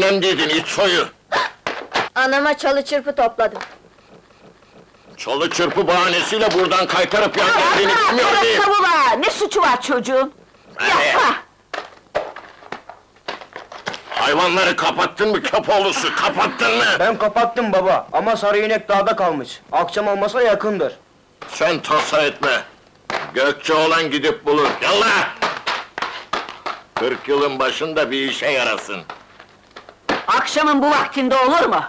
cehennemdeydin iç soyu! Anama çalı çırpı topladım. Çalı çırpı bahanesiyle buradan kaytarıp yan geldiğini bilmiyor değil! Savula! Ne suçu var çocuğun? Yapma! Hayvanları kapattın mı köpoğlusu, kapattın mı? Ben kapattım baba ama sarı inek dağda kalmış. Akşam olmasa yakındır. Sen tasa etme! Gökçe olan gidip bulur, yallah! Kırk yılın başında bir işe yarasın. Akşamın bu vaktinde olur mu?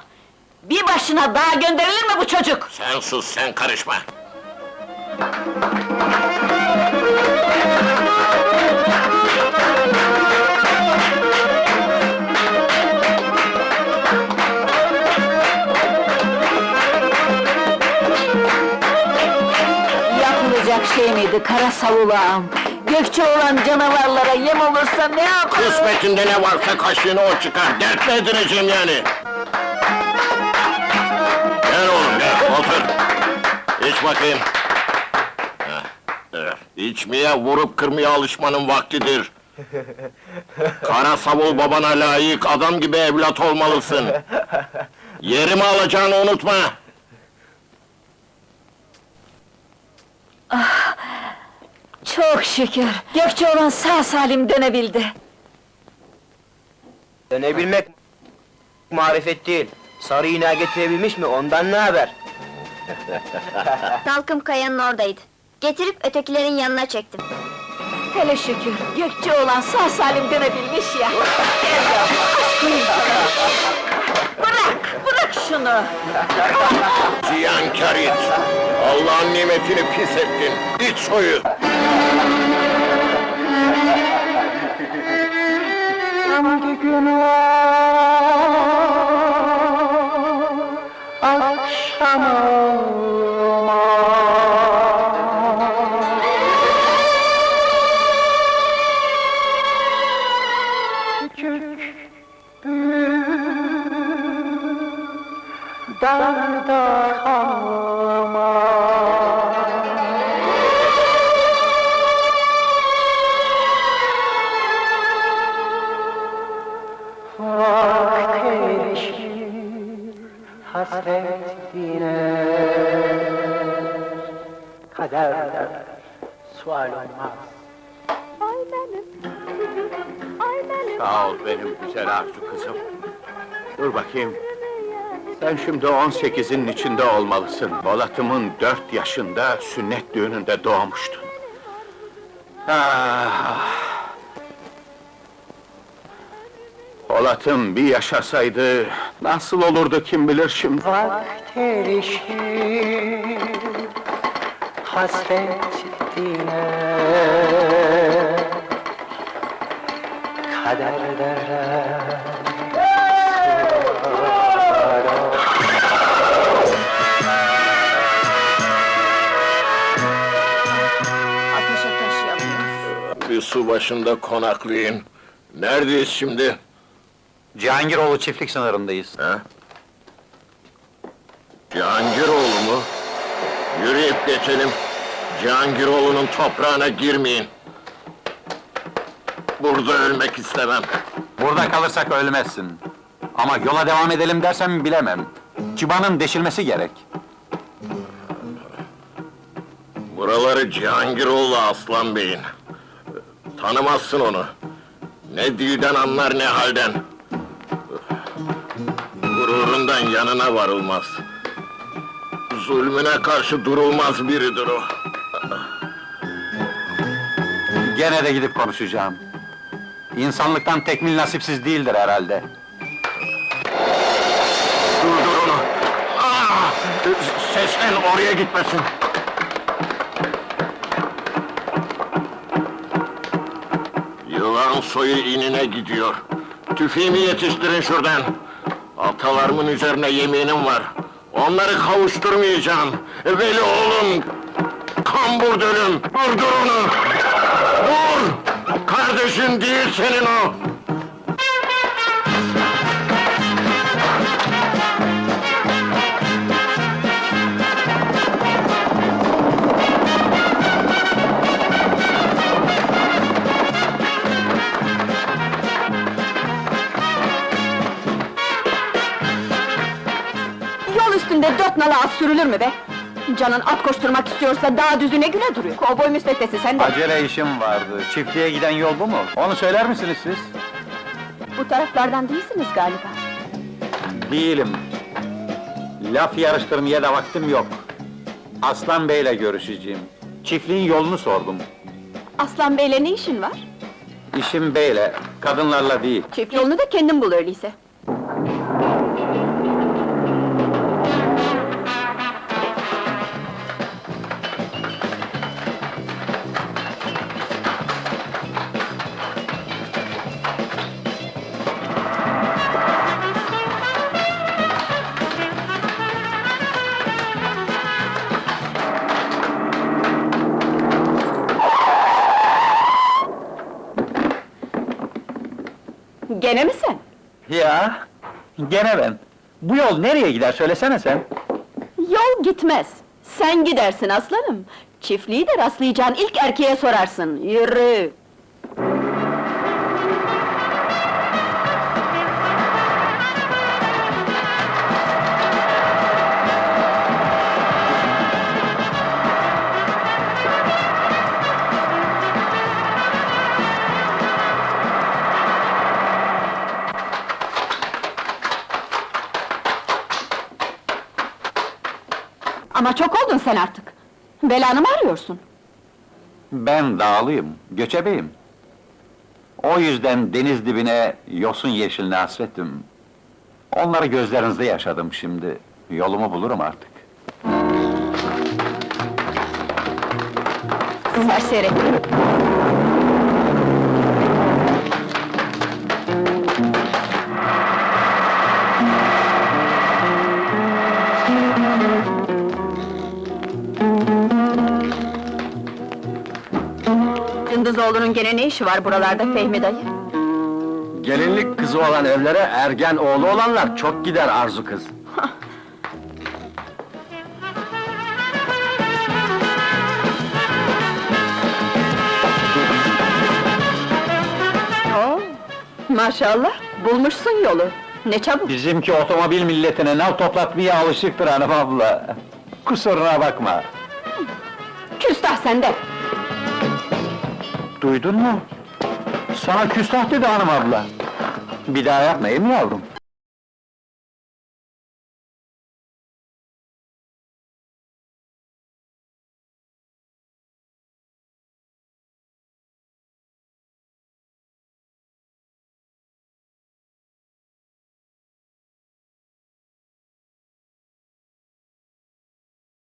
Bir başına daha gönderilir mi bu çocuk? Sen sus, sen karışma! Yapılacak şey miydi kara savulağım? Gökçe olan canavarlara yem olursa ne yaparım? Kısmetinde ne varsa kaşığını o çıkar, dert mi edineceğim yani? Gel oğlum gel, otur! İç bakayım! Heh, evet. İçmeye, vurup kırmaya alışmanın vaktidir. Kara savul babana layık, adam gibi evlat olmalısın. Yerimi alacağını unutma! Çok şükür, Gökçe olan sağ salim dönebildi. Dönebilmek marifet değil. Sarı ineği getirebilmiş mi ondan ne haber? Talkım kayanın oradaydı. Getirip ötekilerin yanına çektim. Hele şükür, Gökçe olan sağ salim dönebilmiş ya. Gel yavrum. Bırak, bırak şunu! Ziyankar it! Allah'ın nimetini pis ettin, iç soyu! Sual olmaz. Sağ ol benim güzel Arzu kızım. Dur bakayım. Sen şimdi 18'in içinde olmalısın. Polat'ımın dört yaşında sünnet düğününde doğmuştun. Ah! Polat'ım bir yaşasaydı nasıl olurdu kim bilir şimdi. Vakt erişir hasret Ateşe taş yanıyor. Bir su başında konaklayın. Neredeyiz şimdi? Cihangiroğlu çiftlik sınırındayız. Ha? Cihangiroğlu mu? Yürüyüp geçelim. Cihangiroğlu'nun toprağına girmeyin. Burada ölmek istemem. Burada kalırsak ölmezsin. Ama yola devam edelim dersen bilemem. Çıbanın deşilmesi gerek. Buraları Cihangiroğlu Aslan Bey'in. Tanımazsın onu. Ne dilden anlar ne halden. Gururundan yanına varılmaz. Zulmüne karşı durulmaz biridir o. Gene de gidip konuşacağım. İnsanlıktan tekmil nasipsiz değildir herhalde. Durdur onu! Ah! Seslen oraya gitmesin! Yılan soyu inine gidiyor. Tüfeğimi yetiştirin şuradan. Atalarımın üzerine yeminim var. Onları kavuşturmayacağım. Veli oğlum! Kambur dölüm! Durdur onu! kardeşin değil senin o! Yol üstünde dört nala at sürülür mü be? Canın at koşturmak istiyorsa daha düzüne güne duruyor. Kovboy müsveddesi sen de. Acele işim vardı. Çiftliğe giden yol bu mu? Onu söyler misiniz siz? Bu taraflardan değilsiniz galiba. Değilim. Laf yarıştırmaya da vaktim yok. Aslan Bey'le görüşeceğim. Çiftliğin yolunu sordum. Aslan Bey'le ne işin var? İşim Bey'le, kadınlarla değil. Çift yolunu da kendin bul öyleyse. Gene mi sen? Ya, gene ben. Bu yol nereye gider söylesene sen. Yol gitmez. Sen gidersin aslanım. Çiftliği de rastlayacağın ilk erkeğe sorarsın. Yürü! Ama çok oldun sen artık. Belanı mı arıyorsun? Ben dağlıyım, göçebeyim. O yüzden deniz dibine, yosun yeşiline hasretim. Onları gözlerinizde yaşadım şimdi. Yolumu bulurum artık. Serseri! Cındızoğlu'nun gene ne işi var buralarda Fehmi dayı? Gelinlik kızı olan evlere ergen oğlu olanlar çok gider Arzu kız. Oo, maşallah, bulmuşsun yolu. Ne çabuk! Bizimki otomobil milletine nav toplatmaya alışıktır hanım abla. Kusuruna bakma. Küstah sende! Duydun mu? Sana küstah dedi hanım abla. Bir daha yapmayayım yavrum.